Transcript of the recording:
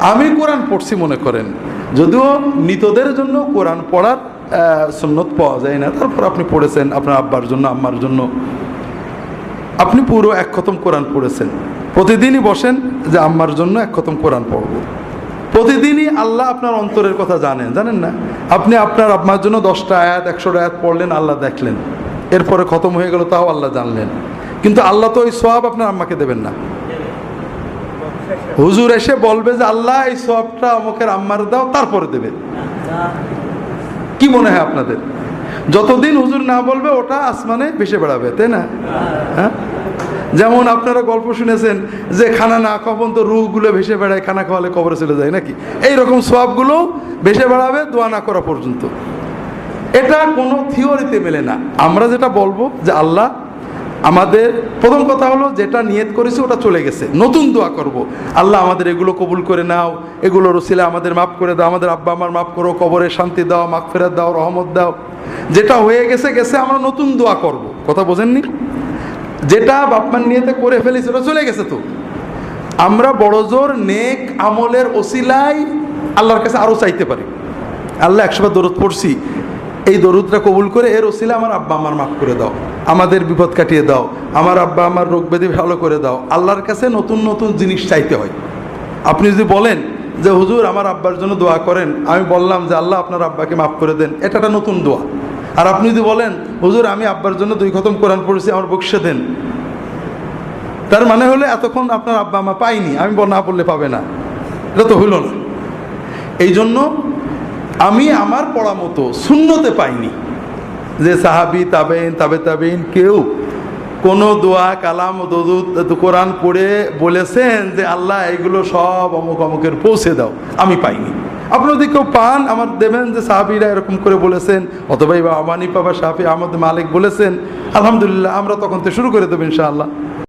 আমি কোরআন পড়ছি মনে করেন। যদিও মৃতদের জন্য কোরআন পড়ার সুন্নত পাওয়া যায় না। তারপর আপনি পড়েছেন আপনার আব্বার জন্য, আম্মার জন্য। আপনি পুরো এক খতম কোরআন পড়েছেন। প্রতিদিনই বসেন যে আম্মার জন্য এক খতম কোরআন পড়ব। প্রতিদিনই আল্লাহ আপনার অন্তরের কথা জানেন জানেন না? আপনি আপনার আম্মার জন্য দশটা আয়াত, একশোটা আয়াত পড়লেন, আল্লাহ দেখলেন। এরপরে খতম হয়ে গেল, তাও আল্লাহ জানলেন। কিন্তু আল্লাহ তো ওই সব আপনার আম্মাকে দেবেন না। হুজুর এসে বলবে যে, আল্লাহ, এই সবটা আমাকে আম্মার দাও, তারপরে দেবে। কি মনে হয় আপনাদের? যতদিন হুজুর না বলবে, ওটা আসমানে ভেসে বেড়াবে, তাই না? হ্যাঁ? যেমন আপনারা গল্প শুনেছেন যে, খানা না খাওয়া পর্যন্ত রুহগুলো ভেসে বেড়ায়, খানা খাওয়ালে কবরে চলে যায় নাকি? এইরকম সোয়াবগুলো ভেসে বেড়াবে দোয়া না করা পর্যন্ত। এটা কোনো থিওরিতে মেলে না। আমরা যেটা বলব যে, আল্লাহ আমাদের প্রথম কথা হলো যেটা নিয়ত করেছি ওটা চলে গেছে। নতুন দোয়া করব। আল্লাহ আমাদের এগুলো কবুল করে নাও। এগুলো রসিলে আমাদের মাফ করে দাও। আমাদের আব্বা আমার মাফ করো, কবরে শান্তি দাও মাফ ফেরত দাও, রহমত দাও। যেটা হয়ে গেছে গেছে, আমরা নতুন দোয়া করব। কথা বোঝেননি? যেটা বাপমার নিয়েতে করে ফেলেছি, ওটা চলে গেছে তো। আমরা বড় জোর নেক আমলের ওসিলাই আল্লাহর কাছে আরও চাইতে পারি। আল্লাহ একশোবার দরদ পড়ছি। এই দরুদটা কবুল করে এর ওসিলা আমার আব্বা আমার মাফ করে দাও। আমাদের বিপদ কাটিয়ে দাও। আমার আব্বা আমার রোগ ব্যাধি ভালো করে দাও। আল্লাহর কাছে নতুন নতুন জিনিস চাইতে হয়। আপনি যদি বলেন যে, হুজুর, আমার আব্বার জন্য দোয়া করেন। আমি বললাম যে, আল্লাহ আপনার আব্বাকে মাফ করে দেন। এটা একটা নতুন দোয়া। আর আপনি যদি বলেন, হুজুর, আমি আব্বার জন্য দুই খতম কোরআন পড়েছি, আমার বক্সে দেন। তার মানে হলে, এতক্ষণ আপনার আব্বা আমা পাইনি আমি না পড়লে পাবে না। এটা তো হইল না। এই জন্য আমি আমার পড়া মতো শূন্যতে পাইনি। যে সাহাবি তাবেইন তাবে তাবেইন কেউ কোনো দোয়া, কালাম কোরআন পড়ে বলেছেন যে, আল্লাহ, এগুলো সব অমুক অমুকের পৌঁছে দাও, আমি পাইনি। আপনারা যদি কেউ পান, আমার দেবেন যে সাহাবিরা এরকম করে বলেছেন, অথবা আবানি বাবা সাহাবি আহমদ মালিক বলেছেন, আলহামদুলিল্লাহ, আমরা তখন তো শুরু করে দেবো ইনশাআল্লাহ।